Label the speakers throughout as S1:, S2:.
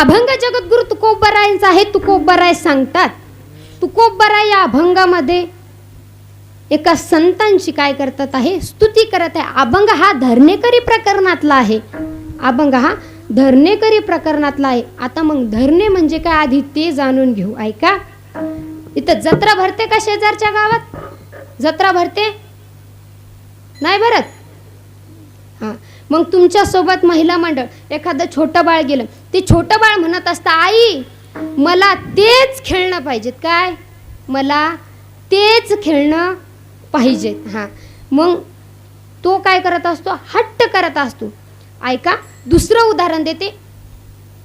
S1: अभंग जगद्गुरु तुकोबरायांचा आहे तुकोबराय सांगतात. तुकोबराय या अभंगामध्ये एका संतांशी काय करतात आहे स्तुती करत आहे. अभंग हा धरणेकरी प्रकरणातला आहे. अभंग हा धरणेकरी प्रकरणातला आहे. आता मग धरणे म्हणजे काय? आधी ते जाणून घेऊ. ऐका. इथं जत्रा भरते का शेजारच्या गावात? जत्रा भरते? नाही भरत? हां. मग तुमच्यासोबत महिला मंडळ एखादं छोटं बाळ गेलं. ते छोटं बाळ म्हणत असतं आई मला तेच खेळणं पाहिजेत काय? मला तेच खेळणं पाहिजेत. हां. मग तो काय करत असतो? हट्ट करत असतो. ऐका दुसरं उदाहरण देते.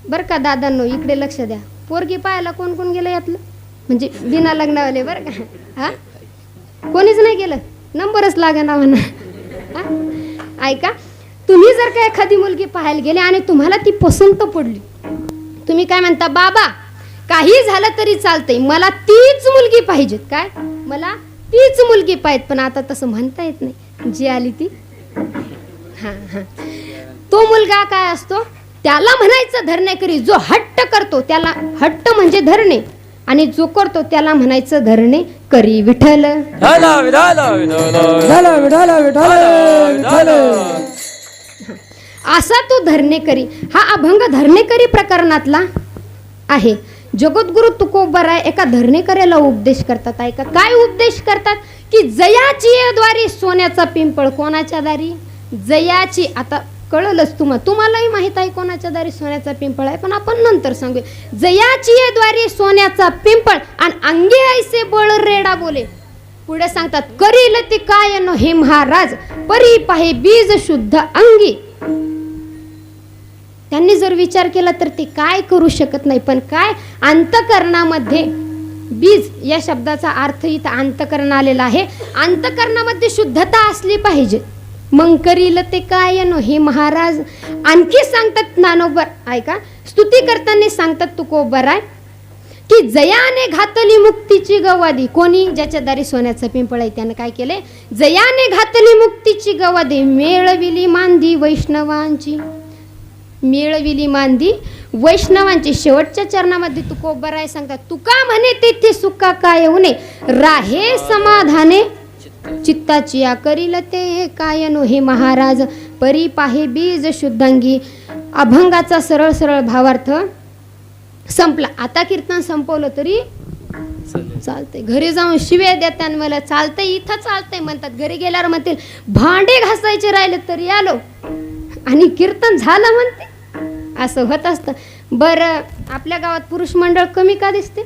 S1: बरं का दादांनो इकडे लक्ष द्या. पोरगी पाहायला कोण कोण गेलं यातलं? म्हणजे बिना लग्नावाले बरं का? हां? कोणीच नाही गेलं? नंबरच ना म्हणा ऐका तुम्ही जर का एखादी मुलगी पाहायला गेले आणि तुम्हाला ती पसंत पडली तुम्ही काय म्हणता बाबा काही झालं तरी चालतंय मला तीच मुलगी पाहिजेत. काय? मला तीच मुलगी पाहिजे पण आता तसं म्हणता येत नाही. जी आली ती. हां हां. तो मुलगा काय असतो? त्याला म्हणायचं धरणेकरी जो हट्ट करतो त्याला हट्ट म्हणजे धरणे. आणि जो करतो त्याला म्हणायचं धरणे करी विठ्ठल. असा तो धरणेकरी. हा अभंग धरणेकरी प्रकरणातला आहे. जगद्गुरु तुकोबराय एका धरणेकऱ्याला उपदेश करतात. ऐका काय उपदेश करतात? की जयाची द्वारी सोन्याचा पिंपळ कोणाच्या दारी? जयाची आता कळलंच तुम्हाला तुम्हालाही माहीत आहे कोणाच्या दारी सोन्याचा पिंपळ आहे पण आपण नंतर सांगूया. जयाची द्वारी सोन्याचा पिंपळ आणि अंगे ऐसे बळ रेडा बोले. पुढे सांगतात करील ते काय न हे महाराज परी पाहे बीज शुद्ध अंगी. त्यांनी जर विचार केला तर ते काय करू शकत नाही. पण काय? अंतकरणामध्ये बीज या शब्दाचा अर्थ इथं अंतकरण आलेला आहे. अंतकरणामध्ये शुद्धता असली पाहिजे. मग करील ते काय नो हे महाराज आणखी सांगतात नानोबर ऐका स्तुती करताना सांगतात आहे की जयाने घातली मुक्तीची गवादी. कोणी? ज्याच्या दारी सोन्याचं पिंपळ आहे त्यानं काय केलंय? जयाने घातली मुक्तीची गवादी मेळविली मांदी वैष्णवांची. मिळविली मांदी. वैष्णवांची शेवटच्या चरणामध्ये तुकोबराय सांगतात तुका म्हणे तेथे सुका काय होणे राहे समाधाने. चित्ताची या करील ते काय नो हे महाराज? परी पाहे बीज शुद्धांगी. अभंगाचा सरळ सरळ भावार्थ संपला. आता कीर्तन संपवलं तरी चालतंय. घरी जाऊन शिवे देतात मला. चालतंय इथं चालतंय म्हणतात. घरी गेल्यावर म्हणतील भांडे घासायचे राहिले तरी आलो. आणि कीर्तन झालं म्हणते. असं होत असतं. बरं आपल्या गावात पुरुष मंडळ कमी का दिसते?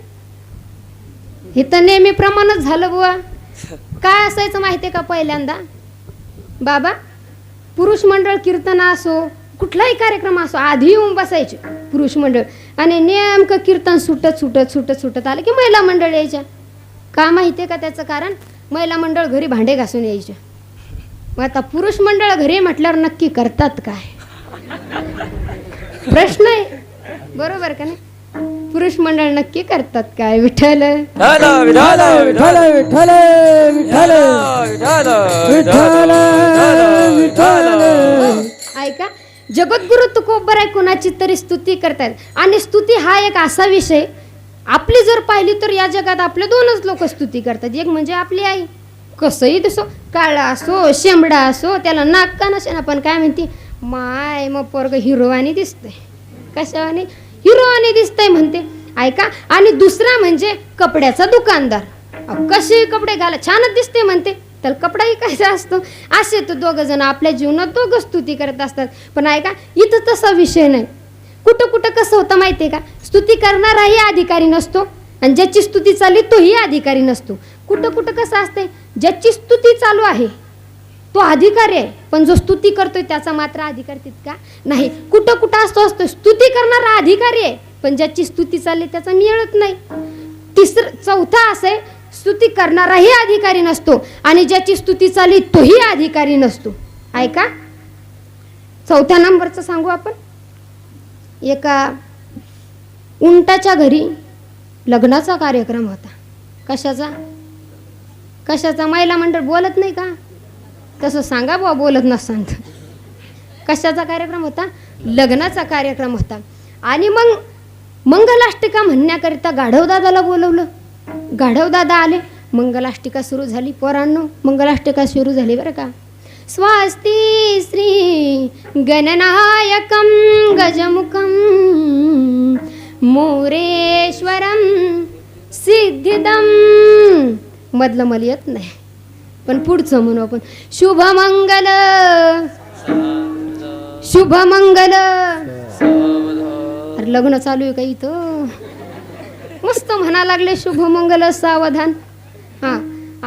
S1: हे तर नेहमीप्रमाणेच झालं बुवा. काय असायचं माहिती आहे का पहिल्यांदा? बाबा पुरुष मंडळ कीर्तन असो कुठलाही कार्यक्रम असो आधी येऊन बसायचे पुरुष मंडळ. आणि नेमकं कीर्तन सुटत सुटत सुटत सुटत आलं की महिला मंडळ यायच्या. का माहिती आहे का त्याचं कारण? महिला मंडळ घरी भांडे घासून यायचे मग आता पुरुष मंडळ घरी म्हटल्यावर नक्की करतात काय? प्रश्न आहे. बरोबर का नाही? पुरुष मंडळ नक्की करतात काय? विठ्ठल.
S2: विठ्ठल
S3: विठ्ठल विठ्ठल विठ्ठल
S2: विठ्ठल
S3: विठ्ठल हो,
S1: ऐका. जगद्गुरु तुकोबर आहे कोणाची तरी स्तुती करतात आणि स्तुती हा एक असा विषय आपली जर पाहिली तर या जगात आपले दोनच लोक स्तुती करतात. एक म्हणजे आपली आई. कसंही तसो काळा असो शेंबडा असो त्याला नाक कान असे ना पण काय म्हणते? माय मग पोरग हिरोवानी दिसतंय. कशावानी? हिरोवानी दिसतंय म्हणते. ऐका आणि दुसरा म्हणजे कपड्याचा दुकानदार. कसे कपडे घाला छानच दिसते म्हणते. तर कपडाही कसा असतो? असे तर दोघं जण आपल्या जीवनात दोघं स्तुती करत असतात. पण ऐका इथं तसा विषय नाही. कुठं कुठं कसं होतं माहिती आहे का? स्तुती करणाराही अधिकारी नसतो आणि ज्याची स्तुती चालली तोही अधिकारी नसतो. कुठं कुठं कसं असते ज्याची स्तुती चालू आहे तो अधिकारी आहे पण जो स्तुती करतोय त्याचा मात्र अधिकार तितका नाही. कुठं कुठं असतो असतो. स्तुती करणारा अधिकारी आहे पण ज्याची स्तुती चालली त्याचा मिळत नाही. तिसरं चौथा असं आहे स्तुती करणाराही अधिकारी नसतो आणि ज्याची स्तुती चालली तोही अधिकारी नसतो. ऐका. चौथ्या नंबरचं सांगू आपण. एका उंटाच्या घरी लग्नाचा कार्यक्रम होता. कशाचा? कशाचा? महिला मंडळ बोलत नाही का? तसं सांगा बुवा बोलत नसताना कशाचा कार्यक्रम होता? लग्नाचा कार्यक्रम होता. आणि मग मंगलाष्टिका म्हणण्याकरिता गाढवदादाला बोलवलं. गाढवदादा आले. मंगलाष्टिका सुरू झाली. पोरांनो मंगलाष्टिका सुरू झाली बरं का? स्वास्ती श्री गणनायकं गजमुखं मोरेश्वरं सिद्धिदं. मधलं मला येत नाही. पण पुढचं म्हणू आपण. शुभमंगल. शुभमंगल. अरे लग्न चालू आहे का इथं? मस्त म्हणा लागले शुभमंगल सावधान. हा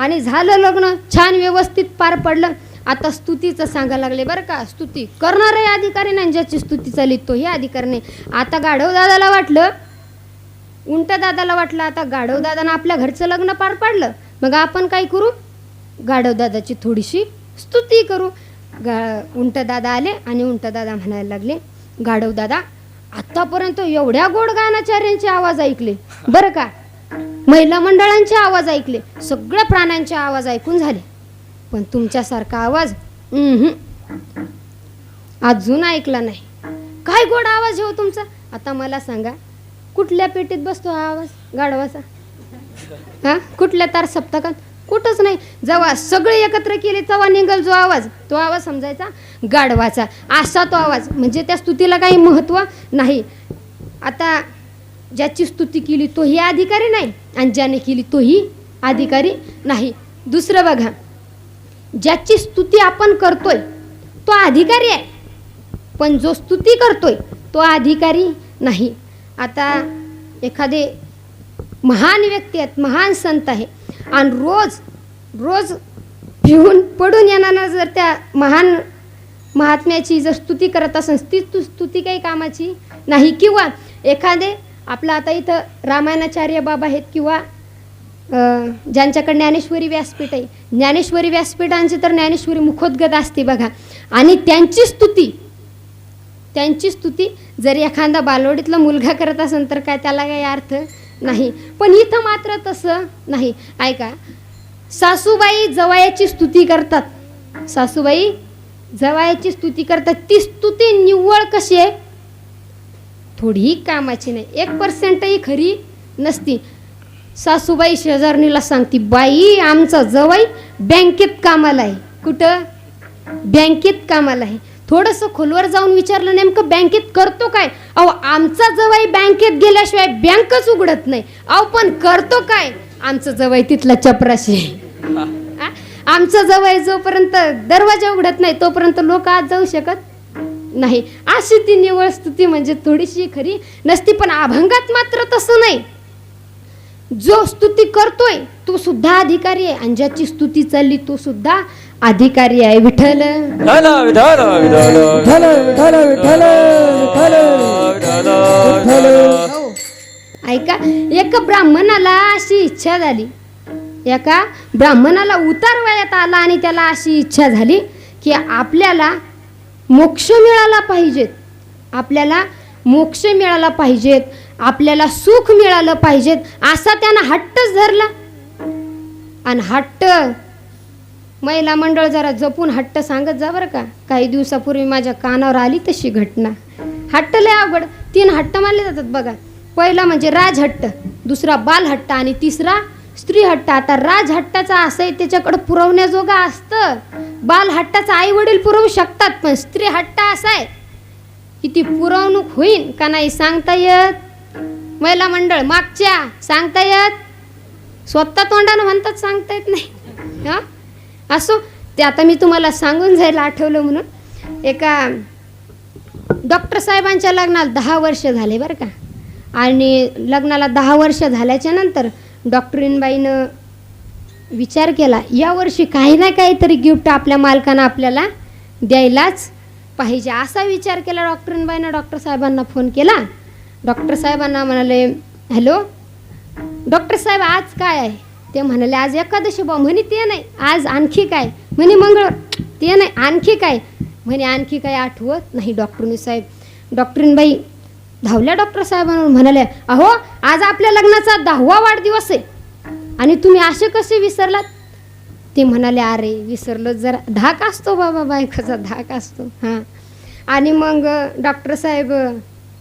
S1: आणि झालं लग्न छान व्यवस्थित पार पडलं. आता स्तुतीचं सांगायला लागले बरं का. स्तुती करणारे अधिकारी नाही ज्याची स्तुती चालली तो हे अधिकारी नाही. आता गाढव दादाला वाटलं उंट दादाला वाटलं आता गाढव दादानं आपल्या घरचं लग्न पार पाडलं. मग आपण काय करू? गाढवदादाची थोडीशी स्तुती करू. गा उंट दादा आले आणि उंट दादा म्हणायला लागले गाढवदादा आतापर्यंत एवढ्या गोड गानाचार्यांचे आवाज ऐकले. बरं का? महिला मंडळांचे आवाज ऐकले. सगळ्या प्राण्यांचे आवाज ऐकून झाले. पण तुमच्यासारखा आवाज अजून ऐकला नाही. काय गोड आवाज हो तुमचा? आता मला सांगा कुठल्या पेटीत बसतो हा आवाज गाढवाचा? हा? कुठल्या तार सप्तकात कुठंच नाही. जेव्हा सगळे एकत्र केले तेव्हा निघल जो आवाज. तो आवाज समजायचा गाढवाचा. असा तो आवाज. म्हणजे त्या स्तुतीला काही महत्त्व नाही. आता ज्याची स्तुती केली तोही अधिकारी नाही. आणि ज्याने केली तोही अधिकारी नाही. दुसरं बघा. ज्याची स्तुती आपण करतोय तो अधिकारी आहे. पण जो स्तुती करतोय तो अधिकारी नाही. आता एखादे महान व्यक्ती आहेत महान संत आहे. आणि रोज रोज भिवून पडून येणारा जर त्या महान महात्म्याची जर स्तुती करत असेल ती तू स्तुती काही कामाची नाही. किंवा एखादे आपलं आता इथं रामायणाचार्य बाबा आहेत किंवा ज्यांच्याकडे ज्ञानेश्वरी व्यासपीठ आहे. ज्ञानेश्वरी व्यासपीठांची तर ज्ञानेश्वरी मुखोद्गत असते बघा. आणि त्यांची स्तुती त्यांची स्तुती जर एखादा बालवडीतला मुलगा करत असेल तर काय त्याला काही अर्थ? नाही. पण इथं मात्र तसं नाही. ऐका सासूबाई जवायाची स्तुती करतात. सासूबाई जवायाची स्तुती करतात. ती स्तुती निव्वळ कशी आहे? थोडीही कामाची नाही. एक पर्सेंटही खरी नसती. सासूबाई शेजारणीला सांगती बाई आमचा जवाई बँकेत कामाला आहे. कुठं? बँकेत कामाला आहे. थोडंसं खोलवर जाऊन विचारलं नेमकं बँकेत करतो काय? अहो आमचा जवाई बँकेत गेल्याशिवाय बँकच उघडत नाही. अहो पण करतो काय? आमचं जवाई तिथला चपराशी आमचं जवळ जोपर्यंत दरवाजा उघडत नाही तोपर्यंत लोक आज जाऊ शकत नाही. अशी ती निवळ स्तुती म्हणजे थोडीशी खरी नसती पण अभंगात मात्र तसं नाही. जो स्तुती करतोय तो सुद्धा अधिकारी आहे. आणि ज्याची स्तुती चालली तो सुद्धा अधिकारी आहे विठ्ठल.
S2: विठाल विठाल विठाल
S3: विठ्ठल विठ्ठल विठ्ठल. विठ्ठल.
S2: विठाल
S1: हो. ऐका एका ब्राह्मणाला अशी इच्छा झाली. एका ब्राह्मणाला उतार वयात आला आणि त्याला अशी इच्छा झाली की आपल्याला मोक्ष मिळाला पाहिजेत. आपल्याला मोक्ष मिळाला पाहिजेत. आपल्याला सुख मिळालं पाहिजेत. असा त्यानं हट्टच धरला. आणि हट्ट महिला मंडळ जरा जपून हट्ट सांगत जा बरं का. काही दिवसापूर्वी माझ्या कानावर आली तशी घटना. हट्ट लय अवघड. तीन हट्ट मानले जातात बघा. पहिला म्हणजे राजहट्ट दुसरा बालहट्ट आणि तिसरा स्त्री हट्ट. आता राजहट्टाचा असं आहे त्याच्याकडं पुरवण्याजोगा असतं. बालहट्टाचा आई वडील पुरवू शकतात पण स्त्री हट्ट असा आहे की ती पुरवणूक होईल का नाही सांगता येत? महिला मंडळ मागच्या सांगता येत? स्वतः तोंडानं म्हणतात सांगता येत नाही. हा? असो ते आता मी तुम्हाला सांगून जायला आठवलं म्हणून. एका डॉक्टर साहेबांच्या लग्नाला दहा वर्ष झाले बरं का. आणि लग्नाला दहा वर्ष झाल्याच्यानंतर डॉक्टरीनबाईनं विचार केला यावर्षी काही ना काहीतरी गिफ्ट आपल्या मालकानं आपल्याला द्यायलाच पाहिजे असा विचार केला डॉक्टरीनबाईनं. डॉक्टर साहेबांना फोन केला. डॉक्टर साहेबांना म्हणाले हॅलो डॉक्टर साहेब आज काय आहे? ते म्हणाले आज एकादशी बा. म्हणे ते नाही. आज आणखी काय? म्हणे मंगळवार ते नाही. आणखी काय? म्हणे आणखी काय आठवत नाही डॉक्टरनी साहेब. डॉक्टरीनबाई धावल्या डॉक्टर साहेबांवर म्हणाल्या अहो आज आपल्या लग्नाचा दहावा वाढदिवस आहे. आणि तुम्ही असे कसे विसरलात? ते म्हणाले अरे विसरलं जरा. धाक असतो बाबा बायकाचा धाक असतो. हां. आणि मग डॉक्टर साहेब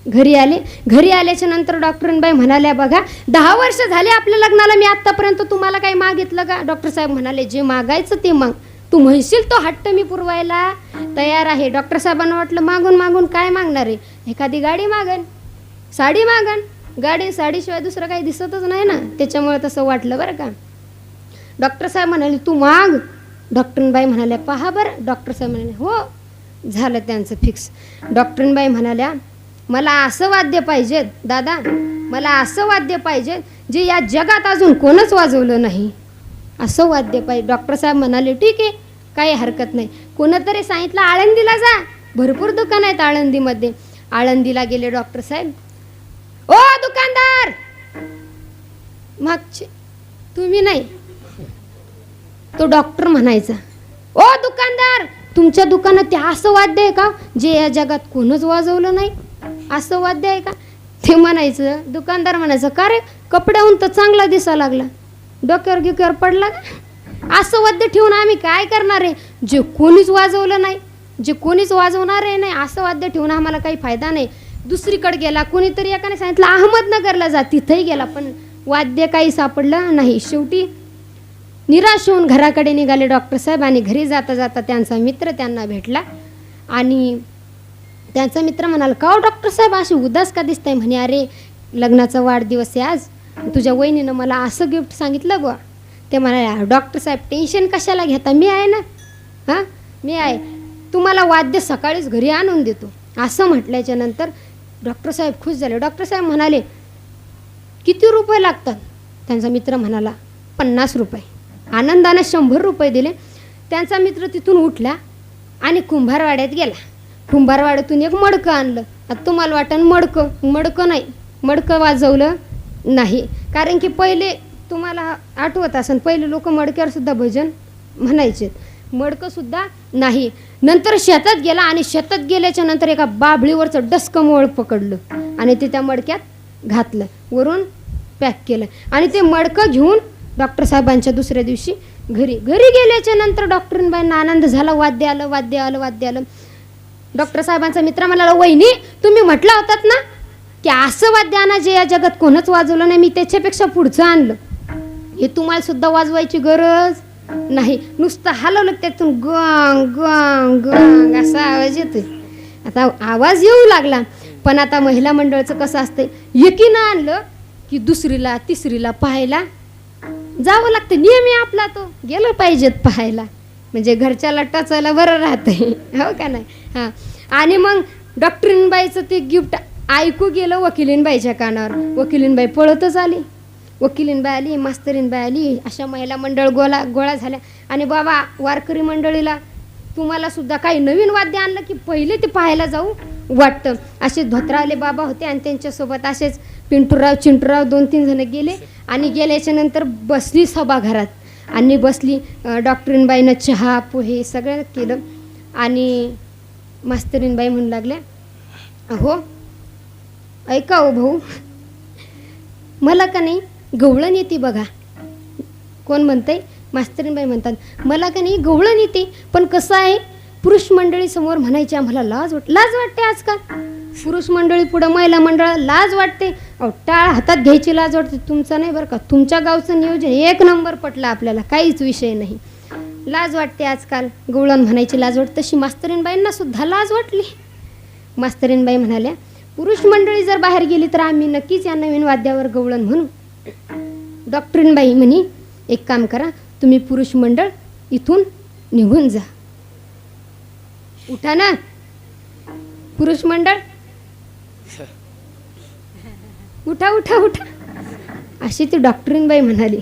S1: घरी आले. घरी आल्याच्यानंतर डॉक्टरांबाई म्हणाल्या बघा दहा वर्ष झाले आपल्या लग्नाला मी आत्तापर्यंत तुम्हाला काही मागितलं का? डॉक्टर साहेब म्हणाले जे मागायचं ते माग. तू म्हणशील तो हट्ट मी पुरवायला तयार आहे. डॉक्टर साहेबांना वाटलं मागून मागून काय मागणार आहे? एखादी गाडी मागन साडी मागन. गाडी साडीशिवाय दुसरं काही दिसतच नाही ना. त्याच्यामुळे तसं वाटलं बरं का. डॉक्टर साहेब म्हणाले तू माग. डॉक्टरबाई म्हणाल्या पहा बरं. डॉक्टर साहेब म्हणाले हो. झालं त्यांचं फिक्स डॉक्टरबाई म्हणाल्या मला असं वाद्य पाहिजेत दादा मला असं वाद्य पाहिजेत जे या जगात अजून कोणच वाजवलं नाही. असं वाद्य पाहिजे. डॉक्टर साहेब म्हणाले ठीक आहे काही हरकत नाही. कोणतरी सांगितलं आळंदीला जा. भरपूर दुकान आहेत आळंदीमध्ये. आळंदीला गेले डॉक्टर साहेब. ओ दुकानदार! मागचे तुम्ही नाही. तो डॉक्टर म्हणायचा ओ दुकानदार तुमच्या दुकानात ते असं वाद्य आहे का जे या जगात कोणच वाजवलं नाही? असं वाद्य आहे का? ते म्हणायचं दुकानदार म्हणायचं का रे? कपड्याहून तर चांगला दिसा लागला. डोक्यावर गिक्यावर पडला का? असं वाद्य ठेवून आम्ही काय करणार आहे? जे कोणीच वाजवलं नाही जे कोणीच वाजवणार आहे नाही असं वाद्य ठेवून आम्हाला काही फायदा नाही. दुसरीकडे गेला कोणीतरी एकाने सांगितलं अहमदनगरला जा तिथंही गेला. पण वाद्य काही सापडलं नाही. शेवटी निराश होऊन घराकडे निघाले डॉक्टर साहेब आणि घरी जाता जाता त्यांचा मित्र त्यांना भेटला. आणि त्यांचा मित्र म्हणाला का डॉक्टर साहेब अशी उदास का दिसताय? म्हणे अरे लग्नाचा वाढदिवस आहे आज. तुझ्या वहिनीनं मला असं गिफ्ट सांगितलं बुवा. ते म्हणाले डॉक्टर साहेब टेन्शन कशाला घेता? मी आहे ना? हां? मी आहे. तुम्हाला वाद्य सकाळीच घरी आणून देतो. असं म्हटल्याच्या नंतर डॉक्टर साहेब खुश झाले. डॉक्टर साहेब म्हणाले किती रुपये लागतात? त्यांचा मित्र म्हणाला पन्नास रुपये. आनंदानं शंभर रुपये दिले. त्यांचा मित्र तिथून उठला आणि कुंभारवाड्यात गेला. कुंभारवाड्यातून एक मडकं आणलं. आता तुम्हाला वाटण मडकं मडकं नाही मडकं वाजवलं नाही. कारण की पहिले तुम्हाला आठवत असेल पहिले लोक मडक्यावर सुद्धा भजन म्हणायचे. मडकं सुद्धा नाही. नंतर शेतात गेला आणि शेतात गेल्याच्यानंतर एका बाभळीवरचं डस्कं मोळ पकडलं आणि ते त्या मडक्यात घातलं वरून पॅक केलं. आणि ते मडकं घेऊन डॉक्टर साहेबांच्या दुसऱ्या दिवशी घरी घरी गेल्याच्यानंतर डॉक्टरांबाईंना आनंद झाला. वाद्य आलं वाद्य आलं वाद्य आलं. डॉक्टर साहेबांचा मित्र म्हणाला वहिनी तुम्ही म्हटला होतात ना की असं वाद्य आणा जे या जगात कोणच वाजवलं नाही मी त्याच्यापेक्षा पुढचं आणलं. हे तुम्हाला सुद्धा वाजवायची गरज नाही. नुसतं हलवलं त्यातून गंग गंग गंग असा आवाज येतोय. आता आवाज येऊ लागला पण आता महिला मंडळाचं कसं असतंय? एकीनं आणलं की दुसरीला तिसरीला पाहायला जावं लागतं. नियम आहे आपला तो गेलं पाहिजेत पाहायला. म्हणजे घरच्याला टचायला बरं राहतंय. हो का नाही? हां. आणि मग डॉक्टरीनबाईचं ते गिफ्ट ऐकू गेलं वकिलीनबाईच्या कानावर. वकिलीनबाई पळतच आली. वकिलीनबाई आली मास्तरीनबाई आली अशा महिला मंडळ गोळा गोळा झाल्या. आणि बाबा वारकरी मंडळीला तुम्हाला सुद्धा काही नवीन वाद्य आणलं की पहिले ते पाहायला जाऊ वाटतं. असे धोत्रावले बाबा होते आणि त्यांच्यासोबत असेच पिंटूराव चिंटूराव दोन तीन जण गेले. आणि गेल्याच्यानंतर बसली सभाघरात. आणि बसली डॉक्टरीनबाईनं चहा पोहे सगळं केलं. आणि मास्तरीनबाई म्हणू लागल्या अहो ऐका हो भाऊ मला का नाही गवळण येते बघा. कोण म्हणतंय? मास्तरीनबाई म्हणतात मला का नाही गवळण येते पण कसं आहे पुरुष मंडळी समोर म्हणायची आम्हाला लाज वाट लाज वाटते आजकाल. पुरुष मंडळी पुढं महिला मंडळ लाज वाटते. अहो टाळ हातात घ्यायची लाज वाटते. तुमचा नाही बरं का? तुमच्या गावचं नियोजन एक नंबर पटलं आपल्याला काहीच विषय नाही. लाज वाटते आजकाल. गवळण म्हणायची लाज वाटते. तशी मास्तरीनबाईंना सुद्धा लाज वाटली. मास्तरीनबाई म्हणाल्या पुरुष मंडळी जर बाहेर गेली तर आम्ही नक्कीच या नवीन वाद्यावर गवळण म्हणू. डॉक्टरीनबाई म्हणे एक काम करा तुम्ही पुरुष मंडळ इथून निघून जा. उठा ना पुरुष मंडळ. उठा उठा उठा. अशी ती डॉक्टरीनबाई म्हणाली.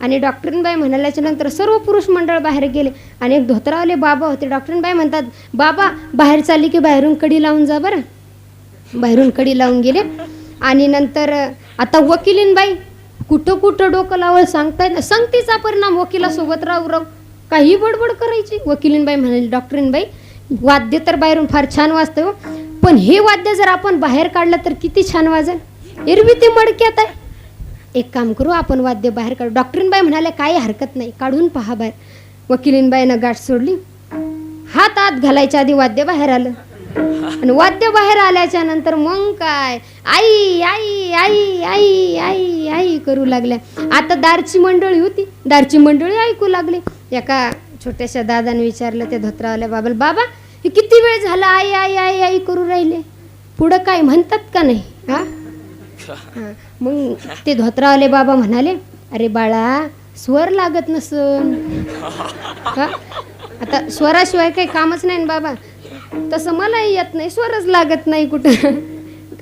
S1: आणि डॉक्टरीनबाई म्हणाल्याच्या नंतर सर्व पुरुष मंडळ बाहेर गेले. आणि एक धोत्रावले बाबा होते. डॉक्टरीनबाई म्हणतात बाबा बाहेर चालली की बाहेरून कडी लावून जा बरं. बाहेरून कडी लावून गेले. आणि नंतर आता वकिलीनबाई कुठं कुठं डोकं लावलं सांगता येत नाही संगतीचा परिणाम वकिलासोबत राहू राहू. काही बडबड करायची. वकिलीनबाई म्हणाली डॉक्टरीनबाई वाद्य तर बाहेरून फार छान वाजतं हो. पण हे वाद्य जर आपण बाहेर काढलं तर किती छान वाजेल. एरवी ते मडक्यात आहे. एक काम करू आपण वाद्य बाहेर काढू. डॉक्टरीनबाई म्हणाले काही हरकत नाही काढून पहा बाहेर. वकिलीनबाईनं गाठ सोडली. हात आत घालायच्या आधी वाद्य बाहेर आलं. आणि वाद्य बाहेर आल्याच्यानंतर मग काय? आई आई आई आई आई आई करू लागल्या. आता दारची मंडळी होती. दारची मंडळी ऐकू लागली. एका छोट्याशा दादाने विचारलं त्या धोत्रावाल्या बाबाला बाबा हे किती वेळ झाला आई आई आई आई करू राहिले? पुढं काय म्हणतात का नाही? हा. मग ते धोत्रावले बाबा म्हणाले अरे बाळा स्वर लागत नसन. हा? आता स्वराशिवाय काही कामच नाही ना बाबा. तसं मलाही येत नाही स्वरच लागत नाही कुठं.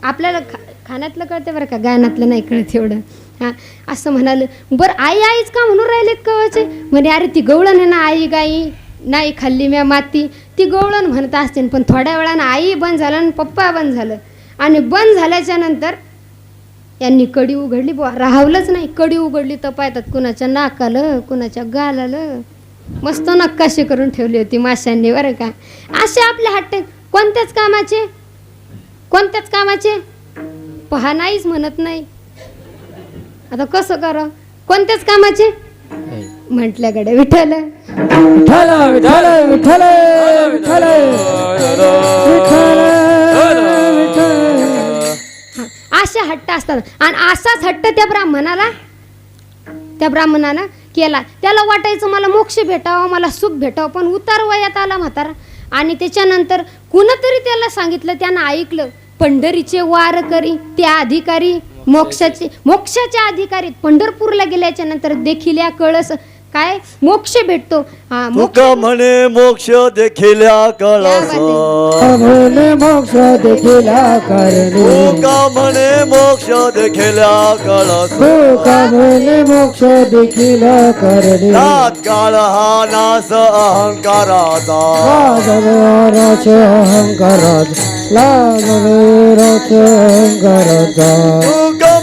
S1: आपल्याला खा खाण्यातलं कळते बरं का गायनातलं नाही कळत एवढं. हां? असं म्हणाले. बरं आई आईच का म्हणून राहिलेत कवाचे म्हणे अरे ती गवळण आहे ना आई गाई. नाही खाल्ली म्या माती. ती गवळण म्हणत असते पण थोड्या वेळानं आई बंद झालं आणि पप्पा बंद झालं. आणि बंद झाल्याच्यानंतर यांनी कडी उघडली. बुवा राहवलंच नाही. कडी उघडली तर पाहतात कुणाच्या नाकालं कुणाच्या गालालं. मस्त नक्काशी करून ठेवली होती माशांनी बरं का? असे आपले हट्टे कोणत्याच कामाचे? कोणत्याच कामाचे? पहा नाहीच म्हणत नाही. आता कसं करा कोणत्याच कामाचे? म्हटल्याकडे विठ्ठल
S3: विठ्ठल विठ्ठल विठ्ठल विठ्ठल.
S1: असे हट्ट असतात. आणि असाच हट्ट त्या ब्राह्मणाला त्या ब्राह्मणानं केला. त्याला वाटायचं मला मोक्ष भेटावं मला सुख भेटावं पण उतार वयात आला म्हातारा. आणि त्याच्यानंतर कुणतरी त्याला सांगितलं त्यानं ऐकलं पंढरीचे वार करी त्या अधिकारी मोक्षाचे मोक्षाच्या अधिकारी पंढरपूरला गेल्याच्यानंतर देखील या कळस काय? मोक्ष भेटतो. हा मोक्ष
S4: तुका म्हणे मोक्ष देखिल्या कळस
S3: भोले मोक्ष देखिला करणे
S4: तुका म्हणे मोक्ष देखिल्या कळस
S3: भोले मोक्ष देखिला करणे
S4: तात्काळ हा नास अहंकाराचा.
S3: लाजवेराचे अहंकारात लाजवेराचे अहंकाराचा.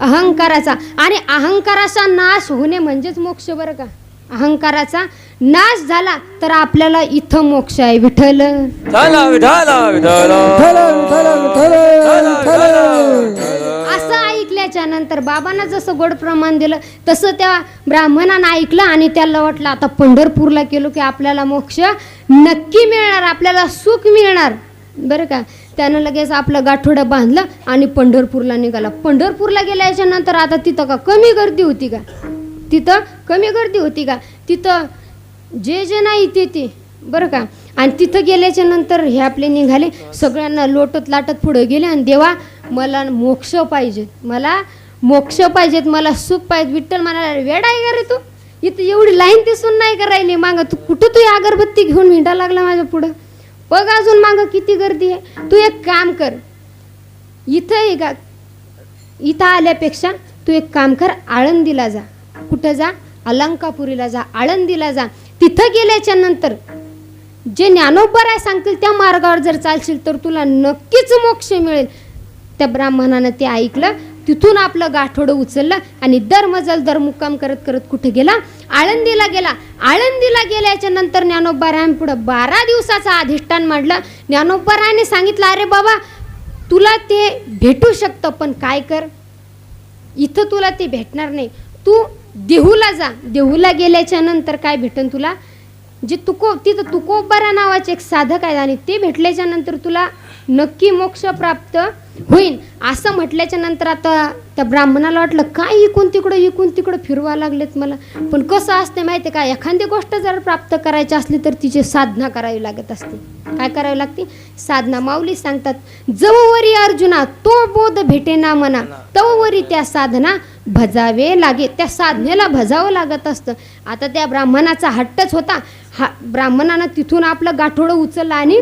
S4: अहंकाराचा.
S1: आणि अहंकाराचा नाश होणे म्हणजेच मोक्ष बरं का? अहंकाराचा नाश झाला तर आपल्याला इथं मोक्ष आहे विठ्ठल. असं ऐकल्याच्या नंतर बाबांना जसं गोड प्रमाण दिलं तसं त्या ब्राह्मणानं ऐकलं आणि त्याला वाटलं आता पंढरपूरला गेलो की आपल्याला मोक्ष नक्की मिळणार आपल्याला सुख मिळणार. बरं का? त्यानं लगेच आपलं गाठोडं बांधलं आणि पंढरपूरला निघाला. पंढरपूरला गेल्याच्यानंतर आता तिथं का कमी गर्दी होती का? तिथं कमी गर्दी होती का? तिथं जे जे नाही ते ते बरं का? आणि तिथं गेल्याच्यानंतर हे आपले निघाले. सगळ्यांना लोटत लाटत पुढे गेले आणि देवा मला मोक्ष पाहिजेत मला मोक्ष पाहिजेत मला सुख पाहिजे विठ्ठल म्हणाला वेड आहे का रे तू? इथं एवढी लाईन दिसून नाही का राहिली? मागं तू कुठं तू अगरबत्ती घेऊन हिंडा लागला माझ्या पुढं? बघ अजून मागं किती गर्दी आहे. तू एक काम कर. इथं का? इथं आल्यापेक्षा तू एक काम कर आळंदीला जा. कुठं जा? अलंकापुरीला जा. आळंदीला जा. तिथं गेल्याच्यानंतर जे ज्ञानोबराय सांगतील त्या मार्गावर जर चालशील तर तुला नक्कीच मोक्ष मिळेल. त्या ब्राह्मणानं ते ऐकलं तिथून आपलं गाठोडं उचललं आणि दर मजल दर मुक्काम करत करत कुठे गेला? आळंदीला गेला. आळंदीला गेल्याच्यानंतर ज्ञानोबरायां पुढं बारा दिवसाचं अधिष्ठान मांडलं. ज्ञानोबारायाने सांगितलं अरे बाबा तुला ते भेटू शकतं पण काय कर? इथं तुला ते भेटणार नाही. तू देहूला जा. देहूला गेल्याच्यानंतर काय भेटन तुला? जे तुको तिथं तुकोबारा नावाचे एक साधक आहे आणि ते भेटल्याच्या नंतर तुला नक्की मोक्ष प्राप्त होईल असं म्हटल्याच्या नंतर आता त्या ब्राह्मणाला वाटलं काय इकून तिकडं इकून तिकडं फिरवा लागलेत मला. पण कसं असते माहिती का एखादी गोष्ट जर प्राप्त करायची असली तर तिची साधना करावी लागत असते. काय करावी लागते? साधना. माऊली सांगतात जववरी अर्जुना तो बोध भेटेना मना. तववरी त्या साधना भजावे लागे. त्या साधनेला भजावं लागत असतं. आता त्या ब्राह्मणाचा हट्टच होता. हा ब्राह्मणानं तिथून आपलं गाठोडं उचललं आणि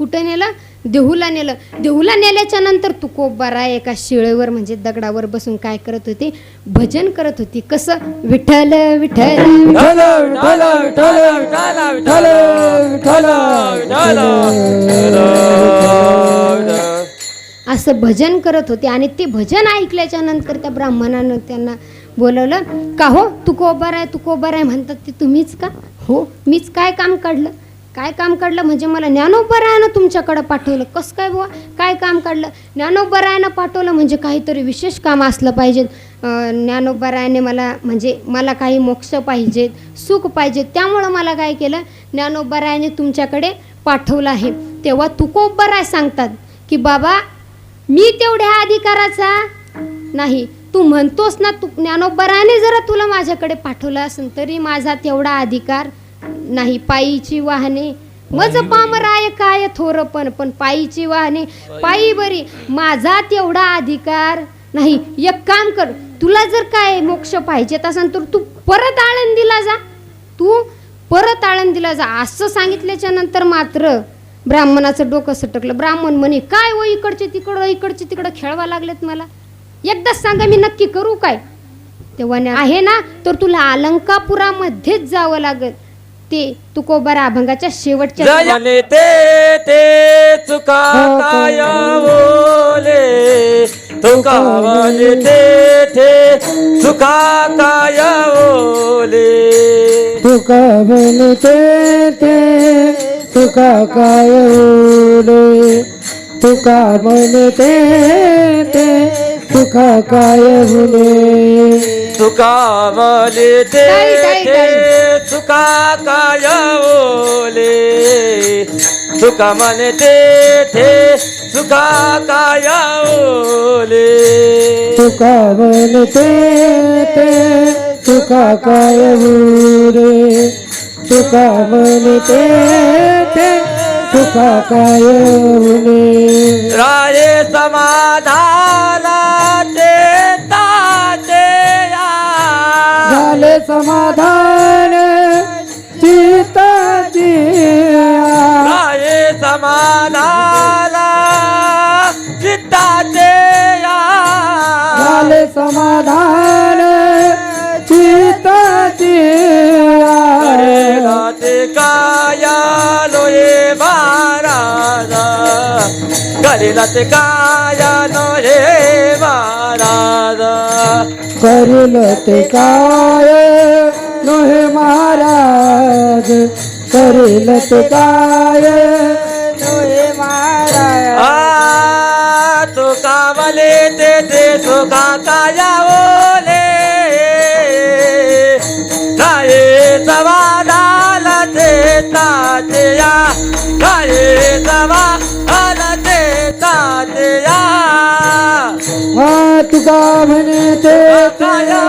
S1: कुठं नेलं? देहूला नेलं. देहूला नेल्याच्या नंतर तुकोबारा एका शिळेवर म्हणजे दगडावर बसून काय करत होती? भजन करत होती. कसं? विठ्ठल विठ्ठल. असं भजन करत होते आणि ते भजन ऐकल्याच्या नंतर त्या ब्राह्मणानं त्यांना बोलवलं का हो? तुकोबार आहे तुकोबार आहे म्हणतात ते. तुम्हीच का? हो. मीच काय काम काढलं? काय काम काढलं? म्हणजे मला ज्ञानोपरायानं तुमच्याकडं पाठवलं. कसं काय बुवा? काय काम काढलं? ज्ञानोपरायानं पाठवलं म्हणजे काहीतरी विशेष काम असलं पाहिजे ज्ञानोपरायाने मला म्हणजे मला काही मोक्ष पाहिजेत सुख पाहिजे त्यामुळं मला काय केलं? ज्ञानोपरायाने तुमच्याकडे पाठवलं आहे. तेव्हा तुकोबराय सांगतात की बाबा मी तेवढ्या अधिकाराचा नाही. तू म्हणतोस ना तू ज्ञानोबराने जरा तुला माझ्याकडे पाठवलं असेल तरी माझा तेवढा अधिकार नाही पायीची वाहने. मज पामराय काय थोर पण पण पायीची वाहने. पायी बरी माझा तेवढा अधिकार. नाही एक काम कर तुला जर काय मोक्ष पाहिजेत असेल तर तू परत आळंदीला जा. तू परत आळंदीला जा. असं सांगितल्याच्या नंतर मात्र ब्राह्मणाचं डोकं सटकलं. ब्राह्मण म्हणे काय हो इकडचे तिकडं इकडचे तिकडं खेळवा लागलेत मला? एकदाच सांगा मी नक्की करू काय? तेव्हा आहे ना तर तुला अलंकापुरामध्येच जावं लागत ते तुकोबारा अभंगाच्या शेवटच्या
S2: जयाने ते ते चुका काय ओले तुका म्हणे ते ते चुका काय ओले
S3: तुका म्हणते ते तुका काय उले तुका म्हणते ते तुका काय उले
S2: तुका म्हणे ते ते काय ओले तुका म्हणे ते चुका काय ओले
S3: तुका म्हणते ते तुका काय उले तुका म्हणते ते तुका काय
S2: राये समाधाना ते
S3: समाधान चिताची
S2: समाधाना चित्ताचे या.
S3: झाले समाधान चिताची
S2: काया लोये महाराज. करेला ते काया लोये महाराज.
S3: करील ते काय नोहे महाराज. करील ते काय नोहे महाराज.
S2: आ तुका मले ते ते तुका काया ओले राये समाधान ते तात्या राये समाधान
S3: तुका म्हणे ते
S2: तात्या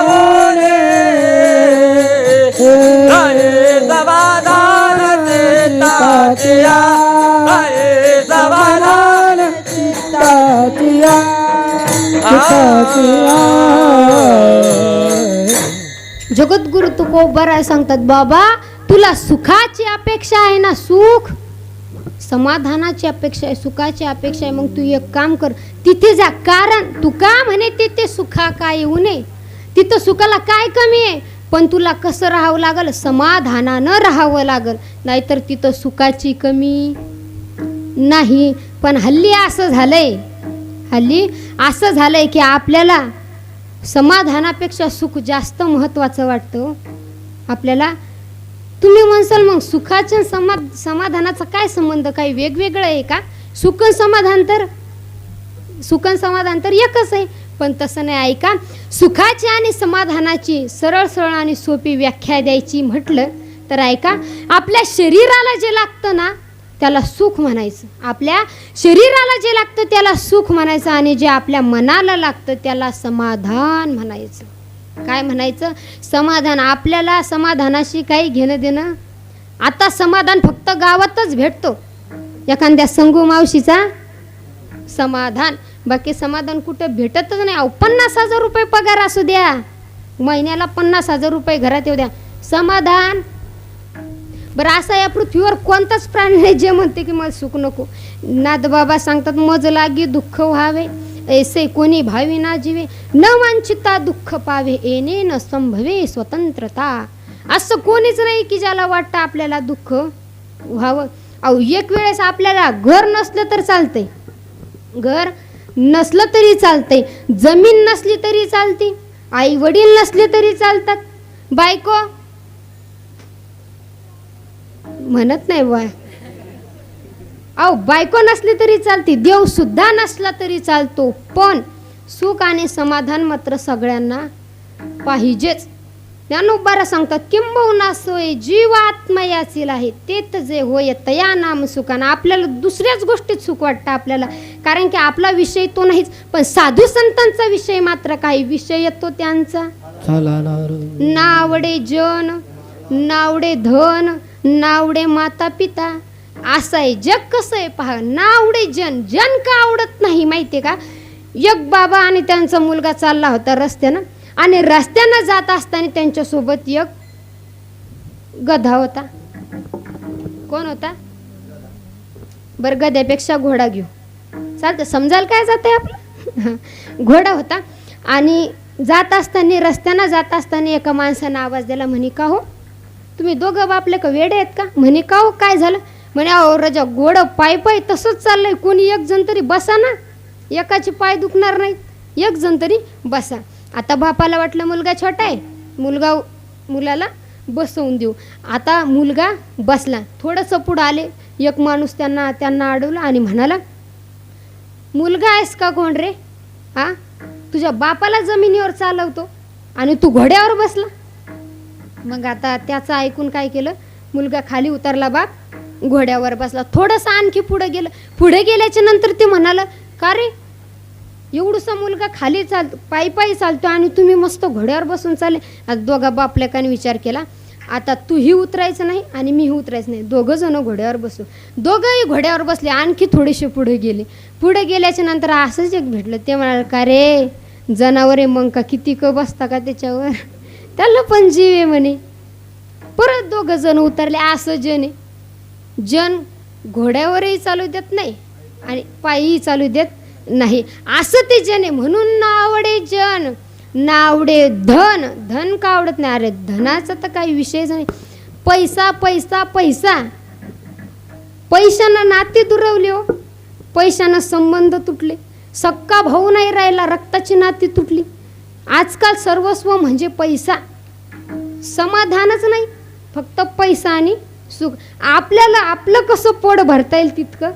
S1: जगद्गुरु तुकोबराय सांगतात बाबा तुला सुखाची अपेक्षा आहे ना सुख? समाधानाची अपेक्षा आहे सुखाची अपेक्षा आहे. मग तू एक काम कर तिथे जा. कारण तू का म्हणे तिथे सुखा काय येऊ नये. तिथं सुखाला काय कमी आहे? पण तुला कसं राहावं लागल? समाधानानं राहावं लागल. नाहीतर तिथं सुखाची कमी नाही. पण हल्ली असं झालंय. हल्ली असं झालंय की आपल्याला समाधानापेक्षा सुख जास्त महत्त्वाचं वाटतं. आपल्याला तुम्ही म्हणसाल मग सुखाच्या समा समाधानाचा काय संबंध? काही वेगवेगळं आहे का? सुख समाधान तर सुख समाधान तर एकच आहे. पण तसं नाही ऐका. सुखाची आणि समाधानाची सरळ सरळ आणि सोपी व्याख्या द्यायची म्हटलं तर ऐका आपल्या शरीराला जे लागतं ना त्याला सुख म्हणायचं. आपल्या शरीराला जे लागतं त्याला सुख म्हणायचं आणि जे आपल्या मनाला लागतं त्याला समाधान म्हणायचं. काय म्हणायचं? समाधान आपल्याला समाधानाशी काही घेणं देणं? आता समाधान फक्त गावातच भेटतो. एखाद्या संगू मावशीचा समाधान. बाकी समाधान कुठं भेटतच नाही. अहो पन्नास हजार रुपये पगार असू द्या. महिन्याला पन्नास हजार रुपये घरात येऊ द्या. समाधान. बरं असा या पृथ्वीवर कोणताच प्राणी नाही जे म्हणते की मला सुख नको. नाद बाबा सांगतात मज लागी दुःख व्हावे. ऐसे कोणी भावी ना जीवे न वांछिता दुःख पावे येणे न संभवे स्वतंत्रता. असं कोणीच नाही की ज्याला वाटतं आपल्याला दुःख व्हावं. अहो एक वेळेस आपल्याला घर नसलं तर चालतंय. घर नसलं तरी चालतंय. जमीन नसली तरी चालते. आई वडील नसले तरी चालतात. बायको? म्हणत नाही बा अहो बायको नसली तरी चालते देव सुद्धा नसला तरी चालतो पण सुख आणि समाधान मात्र सगळ्यांना पाहिजेच. ज्ञानोबारा सांगतात किंबहुना सोय जीव आत्मयातील आहे तेच जे होय तया नाम सुखाना. आपल्याला दुसऱ्याच गोष्टीत सुख वाटतं आपल्याला कारण की आपला विषय तो नाहीच पण साधू संतांचा विषय मात्र काही विषय येतो त्यांचा. नावडे जन नावडे धन नावडे माता पिता असं आहे जग कसं आहे पहा नावडे जन जन का आवडत नाही माहितीये का? एक बाबा आणि त्यांचा मुलगा चालला होता रस्त्यानं आणि रस्त्यानं जात असताना त्यांच्यासोबत एक गधा होता. कोण होता? बरं गध्यापेक्षा घोडा घेऊ. चालतं समजाल काय जात आहे आपलं? घोडा होता आणि जात असताना रस्त्यानं जात असताना एका माणसानं आवाज दिला म्हणे का हो तुम्ही दोघं बापले का वेडे आहेत का? म्हणे का हो काय झालं? म्हणे अहो रजा घोडं पाय पाय तसंच चाललंय. कोणी एक जण तरी बसा ना. एकाचे पाय दुखणार नाहीत. एक जण तरी बसा. आता बापाला वाटलं मुलगा छोटा आहे. मुलगा मुलाला बसवून देऊ. आता मुलगा बसला. थोडंसं पुढं आले. एक माणूस त्यांना त्यांना अडवला आणि म्हणाला मुलगा आहेस का कोण रे? हा तुझ्या बापाला जमिनीवर चालवतो आणि तू घोड्यावर बसला. मग आता त्याचं ऐकून काय केलं? मुलगा खाली उतरला बाप. घोड्यावर बसला. थोडंसं आणखी पुढे गेलं. पुढे गेल्याच्यानंतर ते म्हणालं का रे? एवढूसा मुलगा खाली चाल पायी पायी चालतो आणि तुम्ही मस्त घोड्यावर बसून चालले. आज दोघा बापल्याकाने विचार केला आता तूही उतरायचं नाही आणि मीही उतरायचं नाही. दोघं जण घोड्यावर बसू. दोघंही घोड्यावर बसले आणखी थोडेसे पुढे गेले. पुढे गेल्याच्यानंतर असंच एक भेटलं. ते म्हणाल का रे? जनावरे मग का? किती क बसता का त्याच्यावर? त्याला पण जीव आहे म्हणे. परत दोघं जण उतरले असं जन आहे. जन घोड्यावरही चालू देत नाही आणि पायीही चालू देत नाही. असं ते जन आहे. म्हणून नावडे जन ना आवडे धन. धन का आवडत नाही? अरे धनाचा तर काही विषयच नाही. पैसा पैसा पैसा. पैशानं नाते दुरवले हो. पैशानं संबंध तुटले. सक्का भाऊ नाही राहिला रक्ताची नाती तुटली. आजकाल सर्वस्व म्हणजे पैसा. समाधानच नाही. फक्त पैसा आणि सुख. आपल्याला आपलं कसं पोट भरता येईल तितकं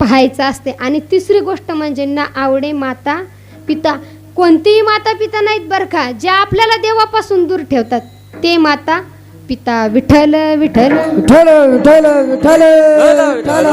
S1: पाहायचं असते. आणि तिसरी गोष्ट म्हणजे ना आवडे माता पिता. कोणतीही माता पिता नाहीत बरं का. जे आपल्याला देवापासून दूर ठेवतात ते माता पिता विठ्ठल. विठ्ठल
S3: विठ्ठल विठ्ठल. विठ्ठल विठ्ठल.